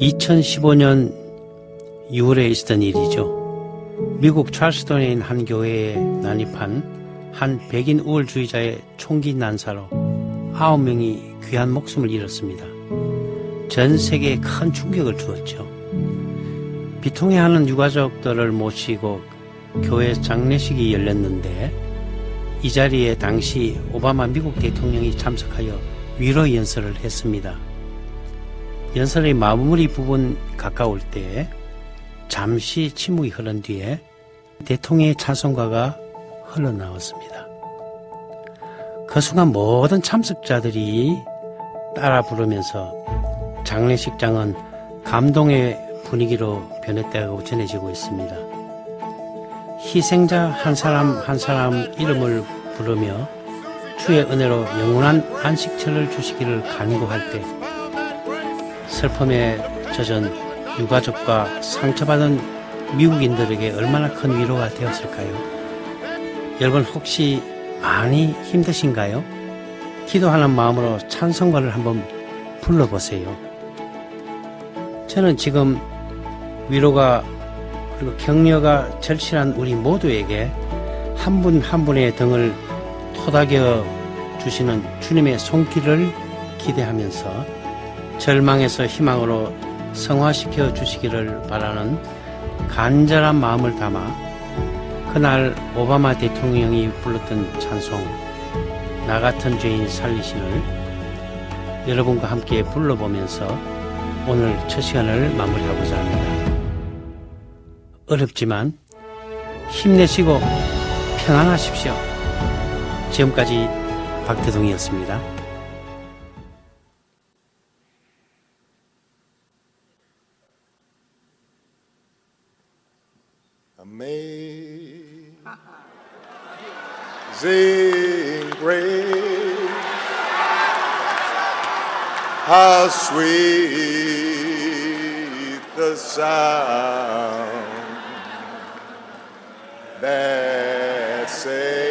2015년 6월에 있었던 일이죠. 미국 찰스턴에 있는 한 교회에 난입한 한 백인 우월주의자의 총기 난사로 아홉 명이 귀한 목숨을 잃었습니다. 전 세계에 큰 충격을 주었죠. 비통해하는 유가족들을 모시고 교회 장례식이 열렸는데 이 자리에 당시 오바마 미국 대통령이 참석하여 위로 연설을 했습니다. 연설의 마무리 부분 가까울 때 잠시 침묵이 흐른 뒤에 대통령의 찬송가가 흘러나왔습니다. 그 순간 모든 참석자들이 따라 부르면서 장례식장은 감동의 분위기로 변했다고 전해지고 있습니다. 희생자 한 사람 한 사람 이름을 부르며 주의 은혜로 영원한 안식처를 주시기를 간구할 때 슬픔에 젖은 유가족과 상처받은 미국인들에게 얼마나 큰 위로가 되었을까요? 여러분 혹시 많이 힘드신가요? 기도하는 마음으로 찬송가를 한번 불러보세요. 저는 지금 위로가 그리고 격려가 절실한 우리 모두에게 한 분한 분의 등을 토닥여 주시는 주님의 손길을 기대하면서 절망에서 희망으로 성화시켜 주시기를 바라는 간절한 마음을 담아 그날 오바마 대통령이 불렀던 찬송 나 같은 죄인 살리신을 여러분과 함께 불러보면서 오늘 첫 시간을 마무리하고자 합니다. 어렵지만 힘내시고 평안하십시오. 지금까지 박태동이었습니다. Amazing grace, how sweet the sound that saved